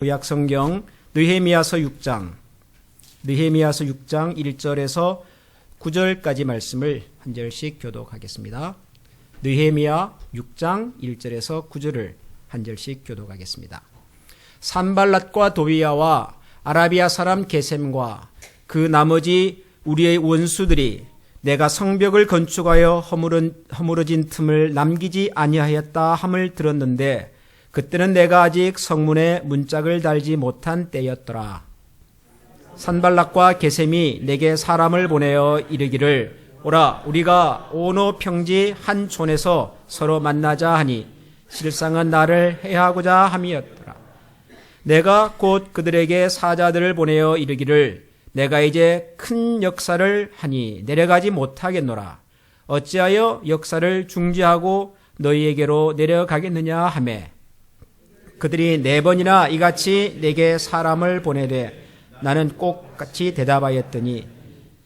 구약 성경 느헤미야서 6장 느헤미야서 6장 1절에서 9절까지 말씀을 한 절씩 교독하겠습니다. 느헤미야 6장 1절에서 9절을 한 절씩 교독하겠습니다. 산발랏과 도비야와 아라비아 사람 게셈과 그 나머지 우리의 원수들이 내가 성벽을 건축하여 허물은, 허물어진 틈을 남기지 아니하였다 함을 들었는데 그때는 내가 아직 성문에 문짝을 달지 못한 때였더라. 산발락과 게셈이 내게 사람을 보내어 이르기를 오라 우리가 오노 평지 한 촌에서 서로 만나자 하니 실상은 나를 해하고자 함이었더라. 내가 곧 그들에게 사자들을 보내어 이르기를 내가 이제 큰 역사를 하니 내려가지 못하겠노라. 어찌하여 역사를 중지하고 너희에게로 내려가겠느냐 하매 그들이 네 번이나 이같이 내게 사람을 보내되 나는 꼭 같이 대답하였더니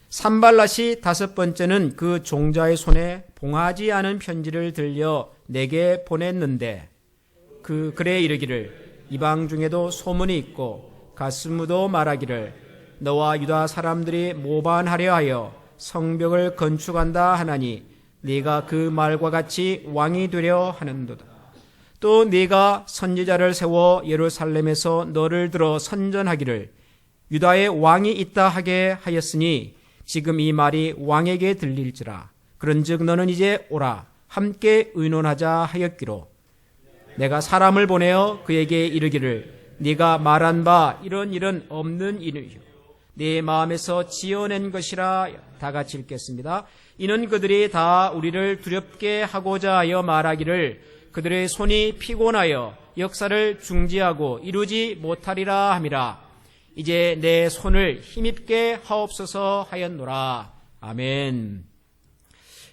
산발랏이 다섯 번째는 그 종자의 손에 봉하지 않은 편지를 들려 내게 보냈는데 그 글에 이르기를 이방 중에도 소문이 있고 가스무도 말하기를 너와 유다 사람들이 모반하려 하여 성벽을 건축한다 하나니 네가 그 말과 같이 왕이 되려 하는도다. 또 네가 선지자를 세워 예루살렘에서 너를 들어 선전하기를 유다의 왕이 있다 하게 하였으니 지금 이 말이 왕에게 들릴지라. 그런즉 너는 이제 오라. 함께 의논하자 하였기로. 내가 사람을 보내어 그에게 이르기를 네가 말한 바 이런 일은 없는 일이요. 네 마음에서 지어낸 것이라 다 같이 읽겠습니다. 이는 그들이 다 우리를 두렵게 하고자 하여 말하기를 그들의 손이 피곤하여 역사를 중지하고 이루지 못하리라 함이라. 이제 내 손을 힘입게 하옵소서 하였노라. 아멘.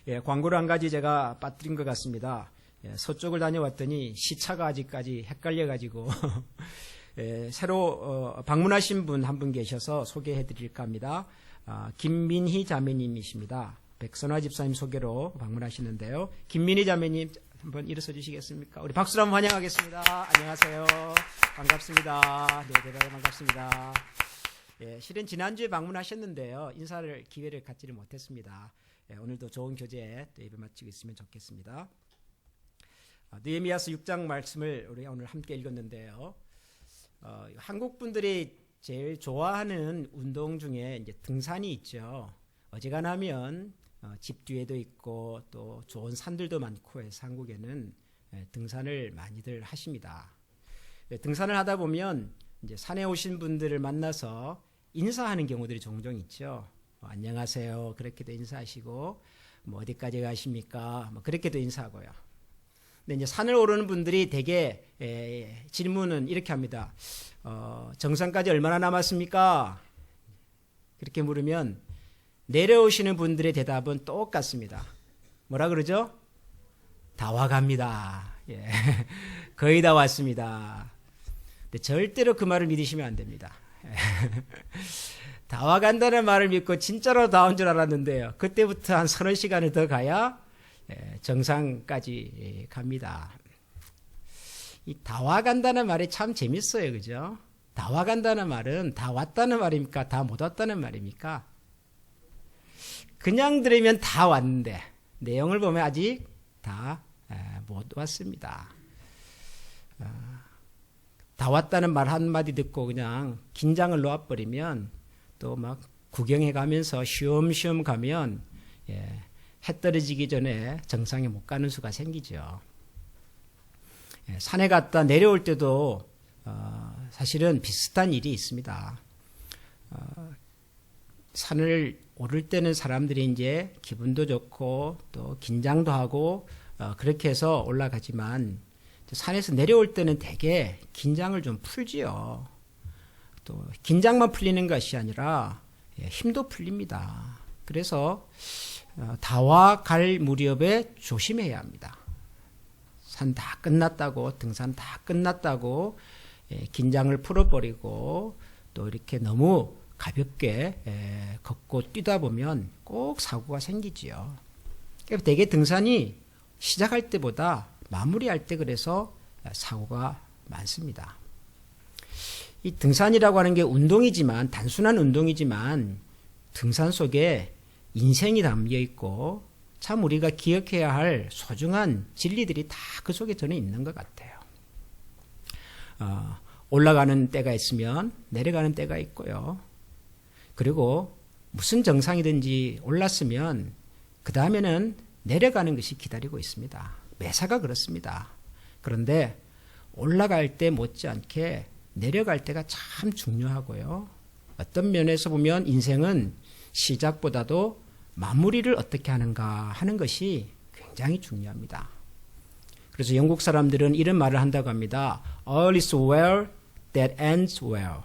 예, 광고를 한 가지 제가 빠뜨린 것 같습니다. 예, 서쪽을 다녀왔더니 시차가 아직까지 헷갈려가지고 예, 새로 어, 방문하신 분 한분 계셔서 소개해 드릴까 합니다. 아, 김민희 자매님이십니다. 백선화 집사님 소개로 방문하시는데요. 김민희 자매님 한번 일어서 주시겠습니까? 우리 박수로 한번 환영하겠습니다. 안녕하세요. 반갑습니다. 네, 대단히 반갑습니다. 예, 실은 지난주에 방문하셨는데요. 인사를 기회를 갖지를 못했습니다. 예, 오늘도 좋은 교제 또 예배 마치고 있으면 좋겠습니다. 아, 느헤미야서 6장 말씀을 우리 오늘 함께 읽었는데요. 어, 한국 분들이 제일 좋아하는 운동 중에 이제 등산이 있죠. 어지간하면 어, 집 뒤에도 있고 또 좋은 산들도 많고 해서 한국에는 예, 등산을 많이들 하십니다. 예, 등산을 하다 보면 이제 산에 오신 분들을 만나서 인사하는 경우들이 종종 있죠. 뭐, 안녕하세요. 그렇게도 인사하시고 뭐 어디까지 가십니까? 뭐 그렇게도 인사하고요. 근데 이제 산을 오르는 분들이 대개 에, 질문은 이렇게 합니다. 어, 정상까지 얼마나 남았습니까? 그렇게 물으면 내려오시는 분들의 대답은 똑같습니다. 뭐라 그러죠? 다 와갑니다. 예. 거의 다 왔습니다. 근데 절대로 그 말을 믿으시면 안 됩니다. 다 와간다는 말을 믿고 진짜로 다 온 줄 알았는데요. 그때부터 한 서너 시간을 더 가야 예, 정상까지 갑니다. 이 다 와간다는 말이 참 재밌어요. 그죠? 다 와간다는 말은 다 왔다는 말입니까? 다 못 왔다는 말입니까? 그냥 들으면 다 왔는데 내용을 보면 아직 다 못 왔습니다. 아, 다 왔다는 말 한마디 듣고 그냥 긴장을 놓아버리면 또 막 구경해 가면서 쉬엄쉬엄 가면 예, 해 떨어지기 전에 정상에 못 가는 수가 생기죠. 예, 산에 갔다 내려올 때도 어, 사실은 비슷한 일이 있습니다. 어, 산을 오를 때는 사람들이 이제 기분도 좋고 또 긴장도 하고 어, 그렇게 해서 올라가지만 산에서 내려올 때는 되게 긴장을 좀 풀지요. 또 긴장만 풀리는 것이 아니라 예, 힘도 풀립니다. 그래서 어, 다와 갈 무렵에 조심해야 합니다. 산 다 끝났다고 등산 다 끝났다고 예, 긴장을 풀어버리고 또 이렇게 너무 가볍게 예, 걷고 뛰다 보면 꼭 사고가 생기지요. 대개 등산이 시작할 때보다 마무리할 때 그래서 사고가 많습니다. 이 등산이라고 하는 게 운동이지만 단순한 운동이지만 등산 속에 인생이 담겨 있고 참 우리가 기억해야 할 소중한 진리들이 다 그 속에 저는 있는 것 같아요. 어, 올라가는 때가 있으면 내려가는 때가 있고요. 그리고 무슨 정상이든지 올랐으면 그 다음에는 내려가는 것이 기다리고 있습니다. 매사가 그렇습니다. 그런데 올라갈 때 못지않게 내려갈 때가 참 중요하고요. 어떤 면에서 보면 인생은 시작보다도 마무리를 어떻게 하는가 하는 것이 굉장히 중요합니다. 그래서 영국 사람들은 이런 말을 한다고 합니다. All is well that ends well.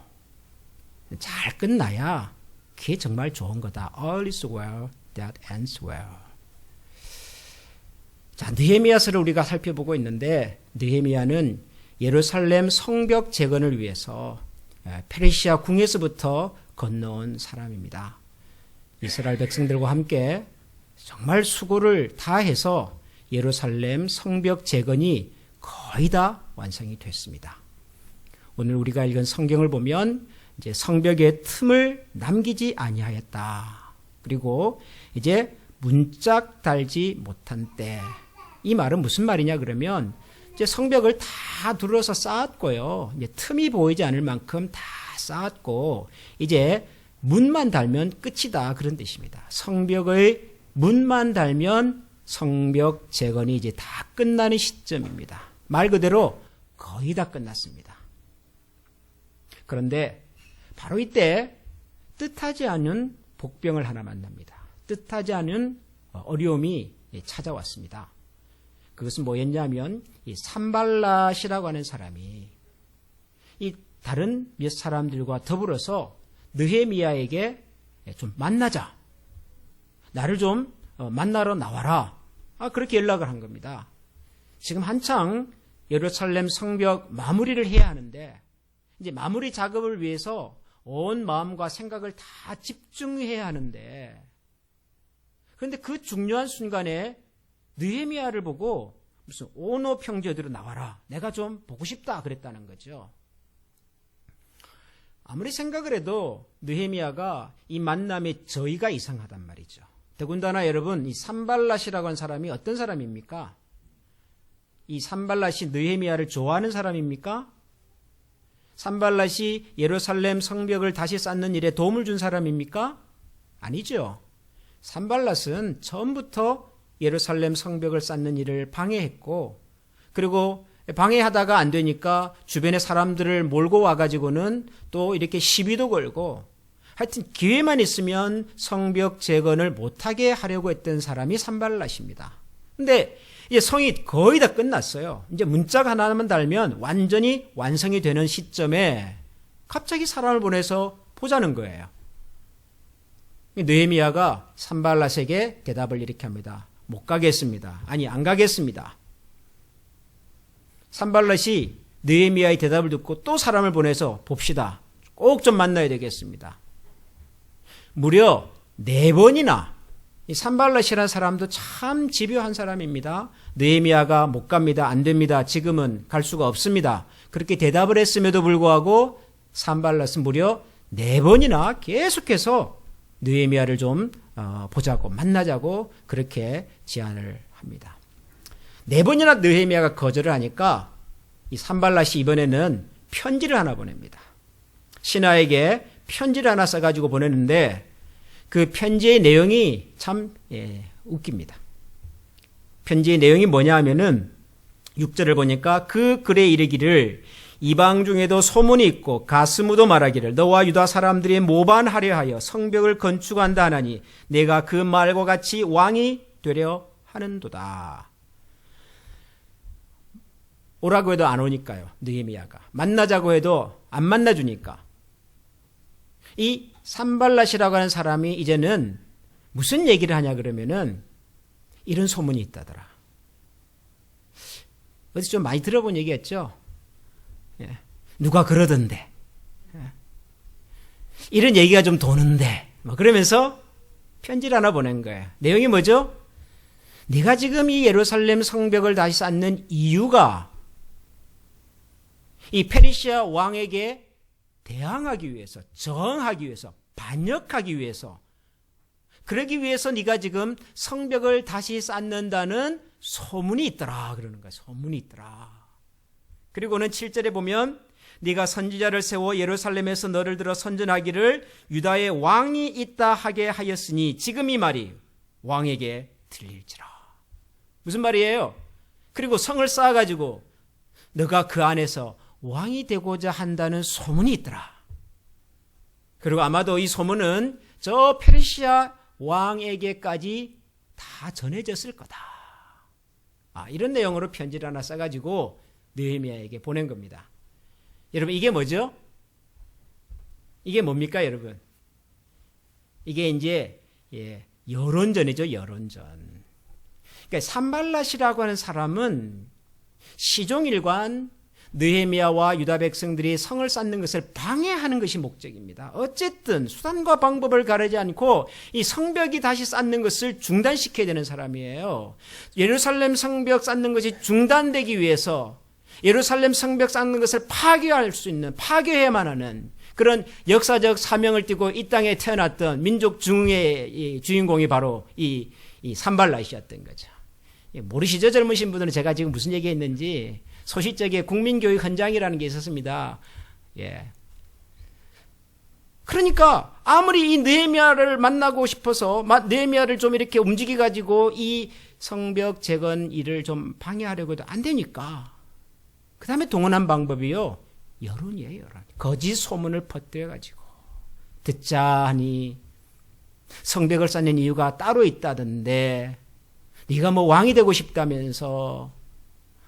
잘 끝나야 그게 정말 좋은 거다. All is well that ends well. 자, 느헤미야서를 우리가 살펴보고 있는데 느헤미야는 예루살렘 성벽 재건을 위해서 페르시아 궁에서부터 건너온 사람입니다. 이스라엘 백성들과 함께 정말 수고를 다해서 예루살렘 성벽 재건이 거의 다 완성이 됐습니다. 오늘 우리가 읽은 성경을 보면 이제 성벽의 틈을 남기지 아니하였다. 그리고 이제 문짝 달지 못한 때. 이 말은 무슨 말이냐 그러면 이제 성벽을 다 둘러서 쌓았고요. 이제 틈이 보이지 않을 만큼 다 쌓았고 이제 문만 달면 끝이다 그런 뜻입니다. 성벽의 문만 달면 성벽 재건이 이제 다 끝나는 시점입니다. 말 그대로 거의 다 끝났습니다. 그런데 바로 이때 뜻하지 않은 복병을 하나 만납니다. 뜻하지 않은 어려움이 찾아왔습니다. 그것은 뭐였냐면 이 산발랏이라고 하는 사람이 이 다른 몇 사람들과 더불어서 느헤미야에게 좀 만나자. 나를 좀 만나러 나와라. 아, 그렇게 연락을 한 겁니다. 지금 한창 예루살렘 성벽 마무리를 해야 하는데 이제 마무리 작업을 위해서 온 마음과 생각을 다 집중해야 하는데 그런데 그 중요한 순간에 느헤미야를 보고 무슨 오노 평저대로 나와라. 내가 좀 보고 싶다 그랬다는 거죠. 아무리 생각을 해도 느헤미야가 이 만남에 저희가 이상하단 말이죠. 더군다나 여러분 이 산발랏이라고 하는 사람이 어떤 사람입니까? 이 산발랏이 느헤미야를 좋아하는 사람입니까? 산발랏이 예루살렘 성벽을 다시 쌓는 일에 도움을 준 사람입니까? 아니죠. 산발랏은 처음부터 예루살렘 성벽을 쌓는 일을 방해했고 그리고 방해하다가 안 되니까 주변의 사람들을 몰고 와가지고는 또 이렇게 시비도 걸고 하여튼 기회만 있으면 성벽 재건을 못하게 하려고 했던 사람이 산발랏입니다. 근데 이제 성이 거의 다 끝났어요. 이제 문짝 하나만 달면 완전히 완성이 되는 시점에 갑자기 사람을 보내서 보자는 거예요. 느헤미야가 산발랏에게 대답을 이렇게 합니다. 못 가겠습니다. 아니 안 가겠습니다. 산발랏이 느헤미야의 대답을 듣고 또 사람을 보내서 봅시다. 꼭 좀 만나야 되겠습니다. 무려 네 번이나 이 산발랏이라는 사람도 참 집요한 사람입니다. 느헤미야가 못 갑니다. 안 됩니다. 지금은 갈 수가 없습니다. 그렇게 대답을 했음에도 불구하고 산발랏은 무려 네 번이나 계속해서 느헤미야를 좀 어, 보자고 만나자고 그렇게 제안을 합니다. 네 번이나 느헤미야가 거절을 하니까 이 산발랏이 이번에는 편지를 하나 보냅니다. 신하에게 편지를 하나 써가지고 보내는데 그 편지의 내용이 참 예, 웃깁니다. 편지의 내용이 뭐냐 하면은 6절을 보니까 그 글에 이르기를 이방 중에도 소문이 있고 가스무도 말하기를 너와 유다 사람들이 모반하려 하여 성벽을 건축한다 하나니 내가 그 말과 같이 왕이 되려 하는도다. 오라고 해도 안 오니까요. 느헤미야가 만나자고 해도 안 만나주니까 이 산발랏이라고 하는 사람이 이제는 무슨 얘기를 하냐 그러면은 이런 소문이 있다더라. 어디서 좀 많이 들어본 얘기였죠. 예. 누가 그러던데. 예. 이런 얘기가 좀 도는데. 뭐 그러면서 편지를 하나 보낸 거예요. 내용이 뭐죠? 네가 지금 이 예루살렘 성벽을 다시 쌓는 이유가 이 페르시아 왕에게 대항하기 위해서, 저항하기 위해서, 반역하기 위해서, 그러기 위해서 네가 지금 성벽을 다시 쌓는다는 소문이 있더라 그러는 거야. 소문이 있더라. 그리고는 7절에 보면 네가 선지자를 세워 예루살렘에서 너를 들어 선전하기를 유다의 왕이 있다 하게 하였으니 지금 이 말이 왕에게 들릴지라. 무슨 말이에요? 그리고 성을 쌓아가지고 너가 그 안에서 왕이 되고자 한다는 소문이 있더라. 그리고 아마도 이 소문은 저 페르시아 왕에게까지 다 전해졌을 거다. 아, 이런 내용으로 편지를 하나 써가지고 느헤미야에게 보낸 겁니다. 여러분 이게 뭐죠? 이게 뭡니까, 여러분? 이게 이제 예, 여론전이죠, 여론전. 그러니까 산발랏이라고 하는 사람은 시종일관 느헤미야와 유다 백성들이 성을 쌓는 것을 방해하는 것이 목적입니다. 어쨌든 수단과 방법을 가르지 않고 이 성벽이 다시 쌓는 것을 중단시켜야 되는 사람이에요. 예루살렘 성벽 쌓는 것이 중단되기 위해서 예루살렘 성벽 쌓는 것을 파괴할 수 있는 파괴해야만 하는 그런 역사적 사명을 띠고 이 땅에 태어났던 민족 중의 주인공이 바로 이, 이 산발라이셨던 거죠. 모르시죠? 젊으신 분들은 제가 지금 무슨 얘기했는지 소시적에 국민교육 현장이라는 게 있었습니다. 예. 그러니까 아무리 이 느헤미야를 만나고 싶어서 느헤미야를 좀 이렇게 움직여 가지고 이 성벽 재건 일을 좀 방해하려고 해도 안 되니까. 그 다음에 동원한 방법이요. 여론이에요 여론. 거짓 소문을 퍼뜨려 가지고. 듣자 하니 성벽을 쌓는 이유가 따로 있다던데. 네가 뭐 왕이 되고 싶다면서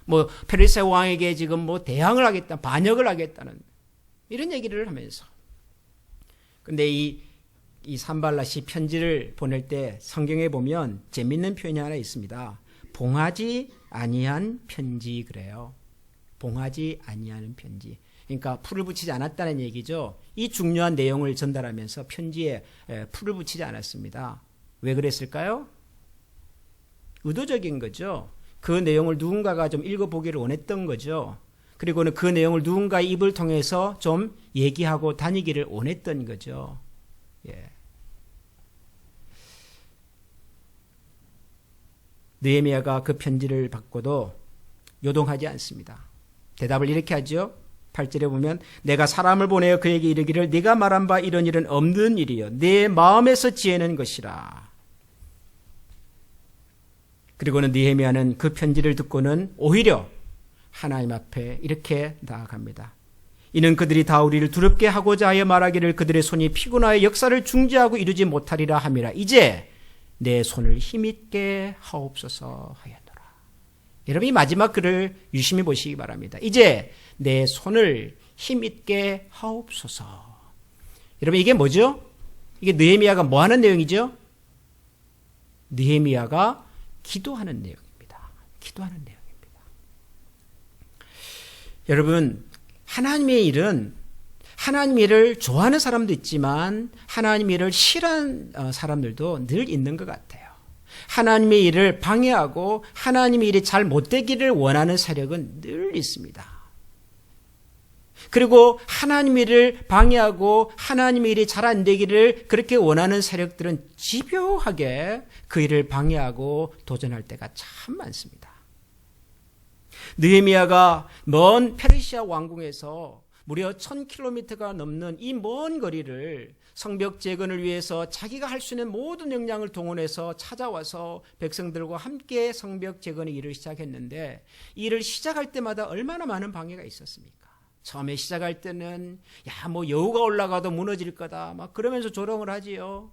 뭐 페르세 왕에게 지금 뭐 대항을 하겠다, 반역을 하겠다는 이런 얘기를 하면서. 근데 이, 이 산발라시 편지를 보낼 때 성경에 보면 재밌는 표현이 하나 있습니다. 봉하지 아니한 편지 그래요. 봉하지 아니하는 편지. 그러니까 풀을 붙이지 않았다는 얘기죠. 이 중요한 내용을 전달하면서 편지에 풀을 붙이지 않았습니다. 왜 그랬을까요? 의도적인 거죠. 그 내용을 누군가가 좀 읽어보기를 원했던 거죠. 그리고는 그 내용을 누군가의 입을 통해서 좀 얘기하고 다니기를 원했던 거죠. 예. 느헤미야가 그 편지를 받고도 요동하지 않습니다. 대답을 이렇게 하죠. 8절에 보면 내가 사람을 보내어 그에게 이르기를 네가 말한 바 이런 일은 없는 일이요 내 마음에서 지혜는 것이라. 그리고는 니헤미야는 그 편지를 듣고는 오히려 하나님 앞에 이렇게 나아갑니다. 이는 그들이 다 우리를 두렵게 하고자 하여 말하기를 그들의 손이 피곤하여 역사를 중지하고 이루지 못하리라 함이라. 이제 내 손을 힘있게 하옵소서 하였노라. 여러분 이 마지막 글을 유심히 보시기 바랍니다. 이제 내 손을 힘있게 하옵소서. 여러분 이게 뭐죠? 이게 느헤미야가 뭐 하는 내용이죠? 느헤미야가 기도하는 내용입니다. 기도하는 내용입니다. 여러분, 하나님의 일은 하나님 일을 좋아하는 사람도 있지만 하나님 일을 싫어하는 어, 사람들도 늘 있는 것 같아요. 하나님의 일을 방해하고 하나님의 일이 잘 못되기를 원하는 세력은 늘 있습니다. 그리고 하나님 일을 방해하고 하나님의 일이 잘 안 되기를 그렇게 원하는 세력들은 집요하게 그 일을 방해하고 도전할 때가 참 많습니다. 느헤미야가 먼 페르시아 왕궁에서 무려 1000km가 넘는 이 먼 거리를 성벽 재건을 위해서 자기가 할 수 있는 모든 역량을 동원해서 찾아와서 백성들과 함께 성벽 재건의 일을 시작했는데 일을 시작할 때마다 얼마나 많은 방해가 있었습니까? 처음에 시작할 때는 야 뭐 여우가 올라가도 무너질 거다 막 그러면서 조롱을 하지요.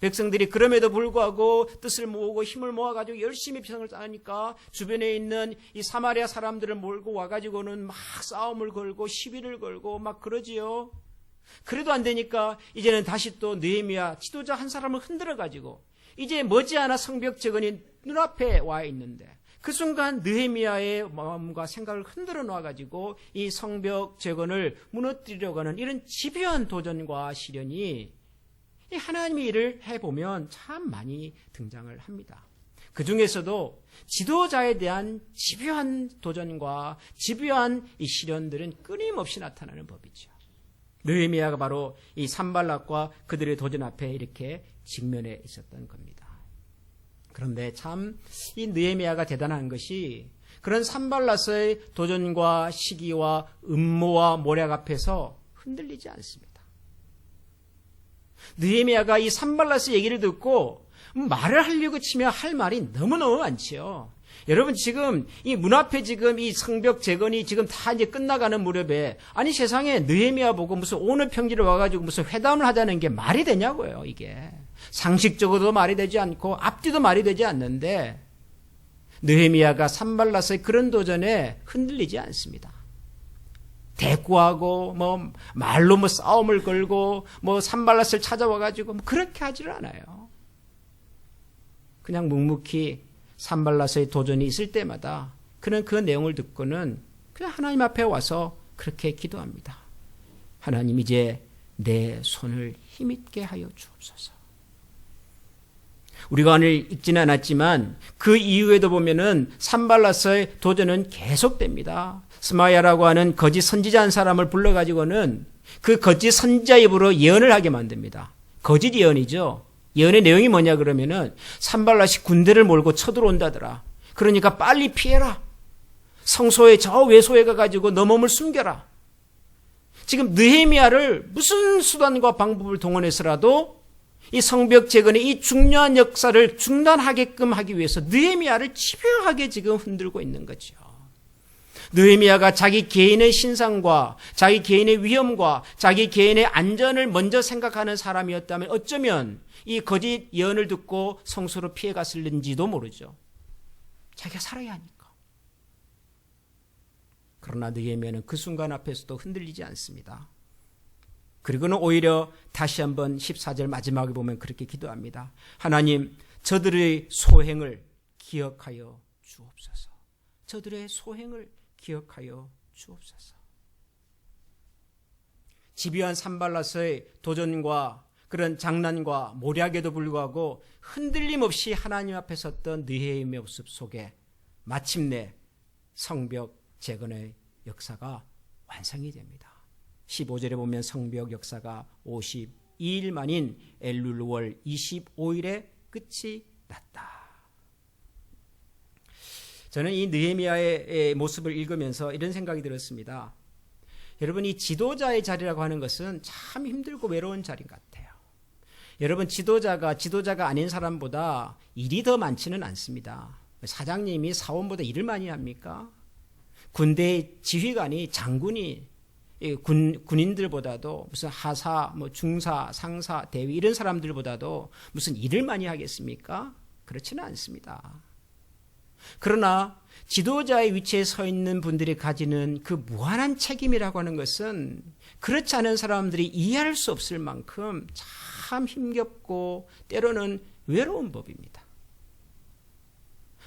백성들이 그럼에도 불구하고 뜻을 모으고 힘을 모아가지고 열심히 평을 쌓으니까 주변에 있는 이 사마리아 사람들을 몰고 와가지고는 막 싸움을 걸고 시비를 걸고 막 그러지요. 그래도 안 되니까 이제는 다시 또 느헤미야 지도자 한 사람을 흔들어 가지고 이제 머지않아 성벽 재건이 눈앞에 와 있는데 그 순간 느헤미야의 마음과 생각을 흔들어 놔가지고 이 성벽 재건을 무너뜨리려고 하는 이런 집요한 도전과 시련이 하나님의 일을 해보면 참 많이 등장을 합니다. 그 중에서도 지도자에 대한 집요한 도전과 집요한 이 시련들은 끊임없이 나타나는 법이죠. 느헤미야가 바로 이 산발락과 그들의 도전 앞에 이렇게 직면해 있었던 겁니다. 그런데 참 이 느헤미야가 대단한 것이 그런 산발라스의 도전과 시기와 음모와 모략 앞에서 흔들리지 않습니다. 느헤미야가 이 산발라스 얘기를 듣고 말을 하려고 치면 할 말이 너무너무 많지요. 여러분 지금 이 문 앞에 지금 이 성벽 재건이 지금 다 이제 끝나가는 무렵에 아니 세상에 느헤미야 보고 무슨 오늘 평지를 와가지고 무슨 회담을 하자는 게 말이 되냐고요 이게 상식적으로도 말이 되지 않고 앞뒤도 말이 되지 않는데 느헤미야가 산발라스의 그런 도전에 흔들리지 않습니다. 대꾸하고 뭐 말로 뭐 싸움을 걸고 뭐 산발라스를 찾아와 가지고 뭐 그렇게 하지를 않아요. 그냥 묵묵히 산발라스의 도전이 있을 때마다 그는 그 내용을 듣고는 그냥 하나님 앞에 와서 그렇게 기도합니다. 하나님 이제 내 손을 힘있게 하여 주옵소서. 우리가 오늘 읽지는 않았지만 그 이후에도 보면은 산발라스의 도전은 계속됩니다. 스마야라고 하는 거짓 선지자 한 사람을 불러가지고는 그 거짓 선지자 입으로 예언을 하게 만듭니다. 거짓 예언이죠. 예언의 내용이 뭐냐 그러면은 산발라시 군대를 몰고 쳐들어온다더라. 그러니까 빨리 피해라. 성소의 저 외소에 가가지고 너 몸을 숨겨라. 지금 느헤미야를 무슨 수단과 방법을 동원해서라도 이 성벽 재건의 이 중요한 역사를 중단하게끔 하기 위해서 느헤미야를 집요하게 지금 흔들고 있는 거죠. 느헤미야가 자기 개인의 신상과 자기 개인의 위험과 자기 개인의 안전을 먼저 생각하는 사람이었다면 어쩌면 이 거짓 예언을 듣고 성소로 피해 갔을는지도 모르죠. 자기가 살아야 하니까. 그러나 느헤미야는 그 순간 앞에서도 흔들리지 않습니다. 그리고는 오히려 다시 한번 14절 마지막에 보면 그렇게 기도합니다. 하나님, 저들의 소행을 기억하여 주옵소서. 저들의 소행을 기억하여 주옵소서. 집요한 산발라스의 도전과 그런 장난과 모략에도 불구하고 흔들림 없이 하나님 앞에 섰던 느헤미의 모습 속에 마침내 성벽 재건의 역사가 완성이 됩니다. 15절에 보면 성벽 역사가 52일 만인 엘룰월 25일에 끝이 났다. 저는 이 느헤미야의 모습을 읽으면서 이런 생각이 들었습니다. 여러분 이 지도자의 자리라고 하는 것은 참 힘들고 외로운 자리 같아요. 여러분 지도자가 지도자가 아닌 사람보다 일이 더 많지는 않습니다. 사장님이 사원보다 일을 많이 합니까? 군대 지휘관이 장군이 군, 군인들보다도 무슨 하사, 뭐 중사, 상사, 대위 이런 사람들보다도 무슨 일을 많이 하겠습니까? 그렇지는 않습니다. 그러나 지도자의 위치에 서 있는 분들이 가지는 그 무한한 책임이라고 하는 것은 그렇지 않은 사람들이 이해할 수 없을 만큼 참 힘겹고 때로는 외로운 법입니다.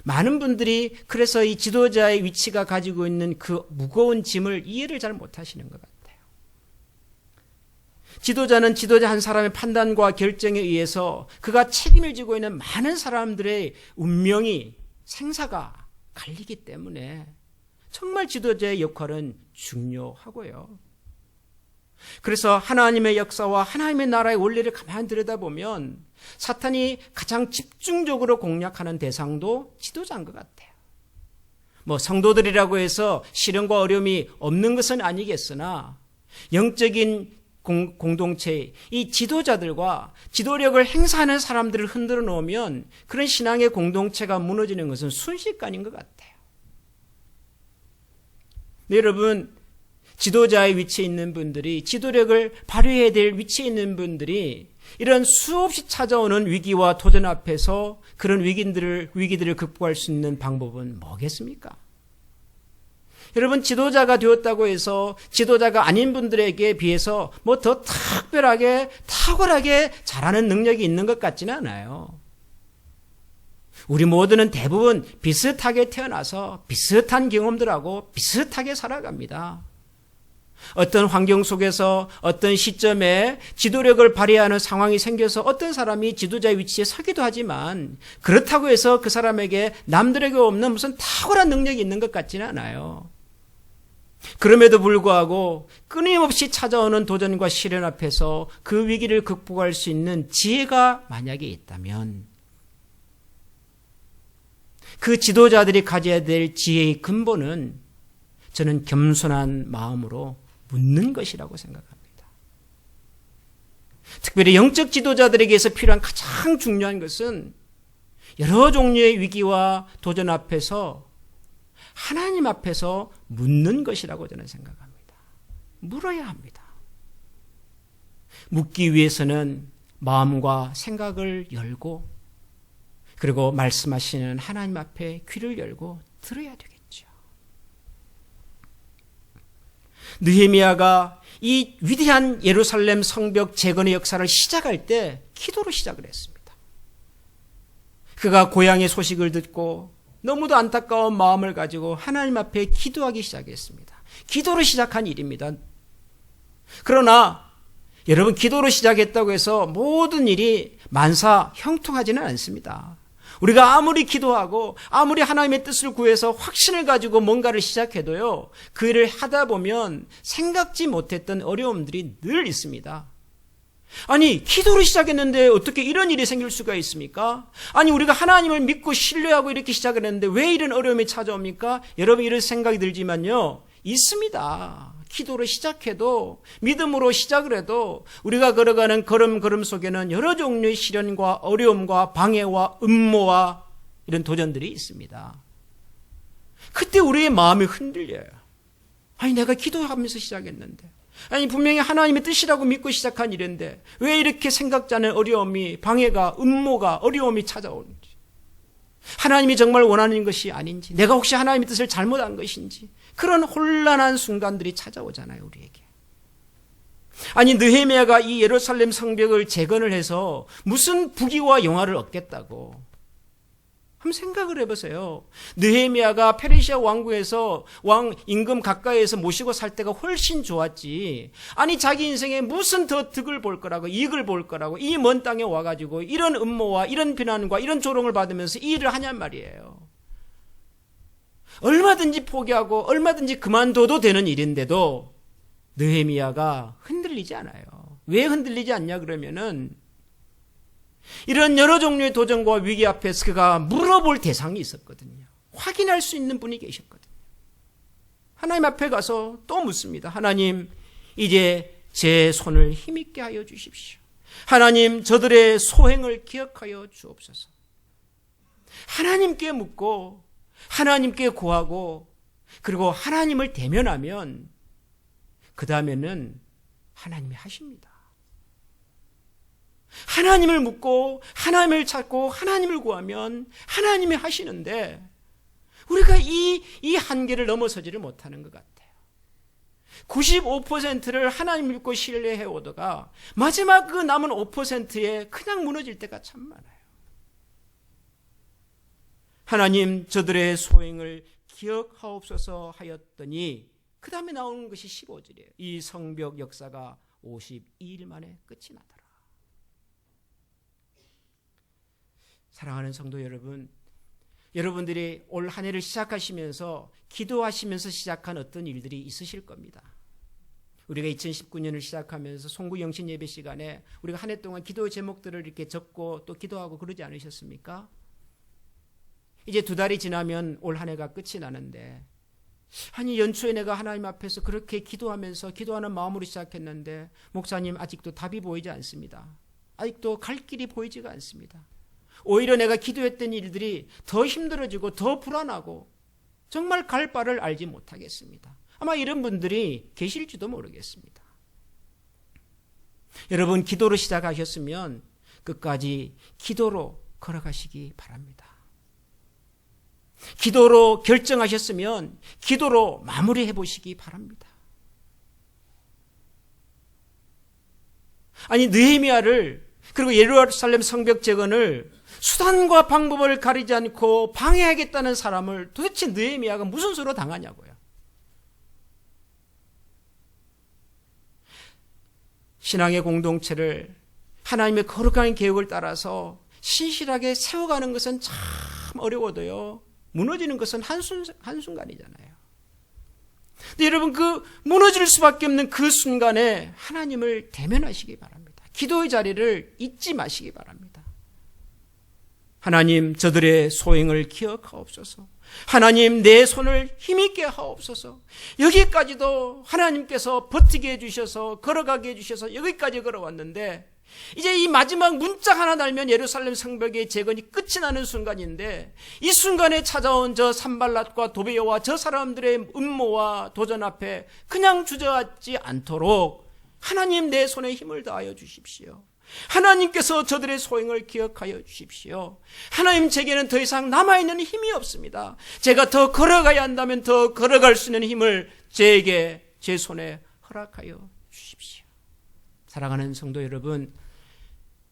많은 분들이 그래서 이 지도자의 위치가 가지고 있는 그 무거운 짐을 이해를 잘 못하시는 것 같아요. 지도자는 지도자 한 사람의 판단과 결정에 의해서 그가 책임을 지고 있는 많은 사람들의 운명이 생사가 갈리기 때문에 정말 지도자의 역할은 중요하고요. 그래서 하나님의 역사와 하나님의 나라의 원리를 가만히 들여다보면 사탄이 가장 집중적으로 공략하는 대상도 지도자인 것 같아요. 뭐 성도들이라고 해서 시련과 어려움이 없는 것은 아니겠으나 영적인 공, 공동체, 이 지도자들과 지도력을 행사하는 사람들을 흔들어 놓으면 그런 신앙의 공동체가 무너지는 것은 순식간인 것 같아요. 네, 여러분, 지도자의 위치에 있는 분들이, 지도력을 발휘해야 될 위치에 있는 분들이 이런 수없이 찾아오는 위기와 도전 앞에서 그런 위기들을, 위기들을 극복할 수 있는 방법은 뭐겠습니까? 여러분 지도자가 되었다고 해서 지도자가 아닌 분들에게 비해서 뭐 더 특별하게 탁월하게 잘하는 능력이 있는 것 같지는 않아요. 우리 모두는 대부분 비슷하게 태어나서 비슷한 경험들하고 비슷하게 살아갑니다. 어떤 환경 속에서 어떤 시점에 지도력을 발휘하는 상황이 생겨서 어떤 사람이 지도자의 위치에 서기도 하지만 그렇다고 해서 그 사람에게 남들에게 없는 무슨 탁월한 능력이 있는 것 같지는 않아요. 그럼에도 불구하고 끊임없이 찾아오는 도전과 시련 앞에서 그 위기를 극복할 수 있는 지혜가 만약에 있다면 그 지도자들이 가져야 될 지혜의 근본은 저는 겸손한 마음으로 묻는 것이라고 생각합니다. 특별히 영적 지도자들에게서 필요한 가장 중요한 것은 여러 종류의 위기와 도전 앞에서 하나님 앞에서 묻는 것이라고 저는 생각합니다. 물어야 합니다. 묻기 위해서는 마음과 생각을 열고 그리고 말씀하시는 하나님 앞에 귀를 열고 들어야 되겠죠. 느헤미야가 이 위대한 예루살렘 성벽 재건의 역사를 시작할 때 기도로 시작을 했습니다. 그가 고향의 소식을 듣고 너무도 안타까운 마음을 가지고 하나님 앞에 기도하기 시작했습니다. 기도로 시작한 일입니다. 그러나 여러분 기도로 시작했다고 해서 모든 일이 만사 형통하지는 않습니다. 우리가 아무리 기도하고 아무리 하나님의 뜻을 구해서 확신을 가지고 뭔가를 시작해도요. 그 일을 하다 보면 생각지 못했던 어려움들이 늘 있습니다. 아니, 기도로 시작했는데 어떻게 이런 일이 생길 수가 있습니까? 아니, 우리가 하나님을 믿고 신뢰하고 이렇게 시작을 했는데 왜 이런 어려움이 찾아옵니까? 여러분 이런 생각이 들지만요. 있습니다. 기도로 시작해도 믿음으로 시작을 해도 우리가 걸어가는 걸음걸음 속에는 여러 종류의 시련과 어려움과 방해와 음모와 이런 도전들이 있습니다. 그때 우리의 마음이 흔들려요. 아니 내가 기도하면서 시작했는데 아니 분명히 하나님의 뜻이라고 믿고 시작한 일인데 왜 이렇게 생각지 않은 어려움이 방해가 음모가 어려움이 찾아오는지 하나님이 정말 원하는 것이 아닌지 내가 혹시 하나님의 뜻을 잘못한 것인지 그런 혼란한 순간들이 찾아오잖아요, 우리에게. 아니 느헤미야가 이 예루살렘 성벽을 재건을 해서 무슨 부귀와 영화를 얻겠다고 한번 생각을 해보세요. 느헤미야가 페르시아 왕국에서 왕 임금 가까이에서 모시고 살 때가 훨씬 좋았지. 아니 자기 인생에 무슨 더 득을 볼 거라고 이익을 볼 거라고 이 먼 땅에 와가지고 이런 음모와 이런 비난과 이런 조롱을 받으면서 이 일을 하냔 말이에요. 얼마든지 포기하고 얼마든지 그만둬도 되는 일인데도 느헤미야가 흔들리지 않아요. 왜 흔들리지 않냐 그러면은 이런 여러 종류의 도전과 위기 앞에서 그가 물어볼 대상이 있었거든요. 확인할 수 있는 분이 계셨거든요. 하나님 앞에 가서 또 묻습니다. 하나님, 이제 제 손을 힘있게 하여 주십시오. 하나님, 저들의 소행을 기억하여 주옵소서. 하나님께 묻고 하나님께 구하고 그리고 하나님을 대면하면 그 다음에는 하나님이 하십니다. 하나님을 묻고 하나님을 찾고 하나님을 구하면 하나님이 하시는데 우리가 이, 이 한계를 넘어서지를 못하는 것 같아요. 95%를 하나님 믿고 신뢰해 오다가 마지막 그 남은 5%에 그냥 무너질 때가 참 많아요. 하나님 저들의 소행을 기억하옵소서 하였더니 그 다음에 나오는 것이 15절이에요. 이 성벽 역사가 52일 만에 끝이 나더라. 사랑하는 성도 여러분, 여러분들이 올 한 해를 시작하시면서 기도하시면서 시작한 어떤 일들이 있으실 겁니다. 우리가 2019년을 시작하면서 송구 영신 예배 시간에 우리가 한 해 동안 기도 제목들을 이렇게 적고 또 기도하고 그러지 않으셨습니까? 이제 두 달이 지나면 올 한 해가 끝이 나는데 아니 연초에 내가 하나님 앞에서 그렇게 기도하면서 기도하는 마음으로 시작했는데 목사님 아직도 답이 보이지 않습니다. 아직도 갈 길이 보이지가 않습니다. 오히려 내가 기도했던 일들이 더 힘들어지고 더 불안하고 정말 갈 바를 알지 못하겠습니다. 아마 이런 분들이 계실지도 모르겠습니다. 여러분 기도로 시작하셨으면 끝까지 기도로 걸어가시기 바랍니다. 기도로 결정하셨으면 기도로 마무리해 보시기 바랍니다. 아니 느헤미야를 그리고 예루살렘 성벽 재건을 수단과 방법을 가리지 않고 방해하겠다는 사람을 도대체 느헤미야가 무슨 수로 당하냐고요. 신앙의 공동체를 하나님의 거룩한 계획을 따라서 신실하게 세워가는 것은 참 어려워도요. 무너지는 것은 한순, 한순간이잖아요. 근데 여러분 그 무너질 수밖에 없는 그 순간에 하나님을 대면하시기 바랍니다. 기도의 자리를 잊지 마시기 바랍니다. 하나님 저들의 소행을 기억하옵소서. 하나님 내 손을 힘있게 하옵소서. 여기까지도 하나님께서 버티게 해주셔서 걸어가게 해주셔서 여기까지 걸어왔는데 이제 이 마지막 문짝 하나 달면 예루살렘 성벽의 재건이 끝이 나는 순간인데 이 순간에 찾아온 저 산발랏과 도베요와 저 사람들의 음모와 도전 앞에 그냥 주저앉지 않도록 하나님 내 손에 힘을 다하여 주십시오. 하나님께서 저들의 소행을 기억하여 주십시오. 하나님 제게는 더 이상 남아있는 힘이 없습니다. 제가 더 걸어가야 한다면 더 걸어갈 수 있는 힘을 제게, 제 손에 허락하여. 사랑하는 성도 여러분,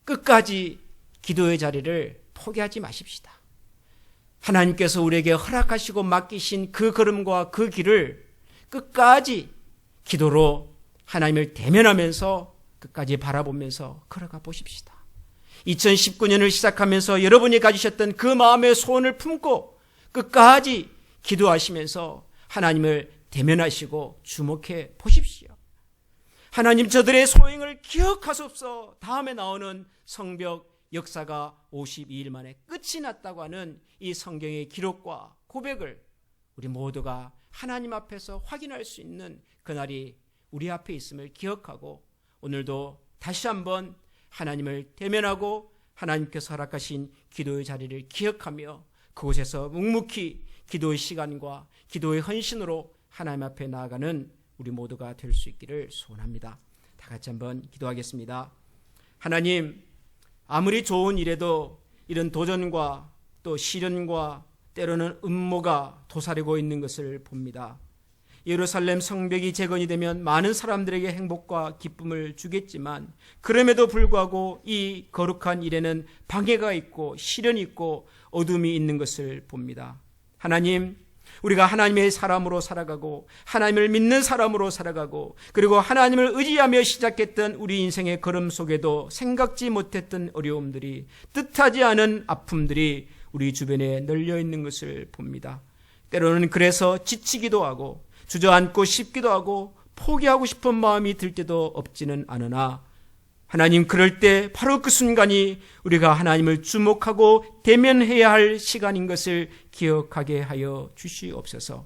끝까지 기도의 자리를 포기하지 마십시다. 하나님께서 우리에게 허락하시고 맡기신 그 걸음과 그 길을 끝까지 기도로 하나님을 대면하면서 끝까지 바라보면서 걸어가 보십시다. 2019년을 시작하면서 여러분이 가지셨던 그 마음의 소원을 품고 끝까지 기도하시면서 하나님을 대면하시고 주목해 보십시오. 하나님 저들의 소행을 기억하소서. 다음에 나오는 성벽 역사가 52일 만에 끝이 났다고 하는 이 성경의 기록과 고백을 우리 모두가 하나님 앞에서 확인할 수 있는 그날이 우리 앞에 있음을 기억하고 오늘도 다시 한번 하나님을 대면하고 하나님께서 허락하신 기도의 자리를 기억하며 그곳에서 묵묵히 기도의 시간과 기도의 헌신으로 하나님 앞에 나아가는 우리 모두가 될 수 있기를 소원합니다. 다 같이 한번 기도하겠습니다. 하나님, 아무리 좋은 일에도 이런 도전과 또 시련과 때로는 음모가 도사리고 있는 것을 봅니다. 예루살렘 성벽이 재건이 되면 많은 사람들에게 행복과 기쁨을 주겠지만 그럼에도 불구하고 이 거룩한 일에는 방해가 있고 시련이 있고 어둠이 있는 것을 봅니다. 하나님, 우리가 하나님의 사람으로 살아가고 하나님을 믿는 사람으로 살아가고 그리고 하나님을 의지하며 시작했던 우리 인생의 걸음 속에도 생각지 못했던 어려움들이 뜻하지 않은 아픔들이 우리 주변에 널려 있는 것을 봅니다. 때로는 그래서 지치기도 하고 주저앉고 싶기도 하고 포기하고 싶은 마음이 들 때도 없지는 않으나 하나님 그럴 때 바로 그 순간이 우리가 하나님을 주목하고 대면해야 할 시간인 것을 기억하게 하여 주시옵소서.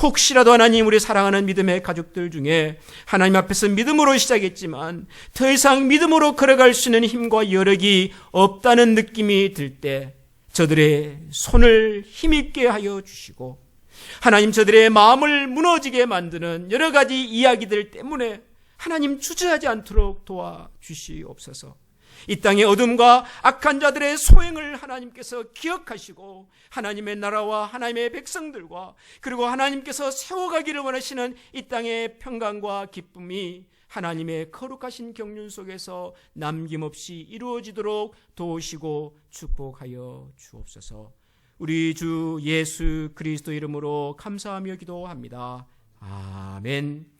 혹시라도 하나님 우리 사랑하는 믿음의 가족들 중에 하나님 앞에서 믿음으로 시작했지만 더 이상 믿음으로 걸어갈 수 있는 힘과 여력이 없다는 느낌이 들 때 저들의 손을 힘있게 하여 주시고 하나님 저들의 마음을 무너지게 만드는 여러 가지 이야기들 때문에 하나님 주저하지 않도록 도와주시옵소서. 이 땅의 어둠과 악한 자들의 소행을 하나님께서 기억하시고 하나님의 나라와 하나님의 백성들과 그리고 하나님께서 세워가기를 원하시는 이 땅의 평강과 기쁨이 하나님의 거룩하신 경륜 속에서 남김없이 이루어지도록 도우시고 축복하여 주옵소서. 우리 주 예수 그리스도 이름으로 감사하며 기도합니다. 아멘.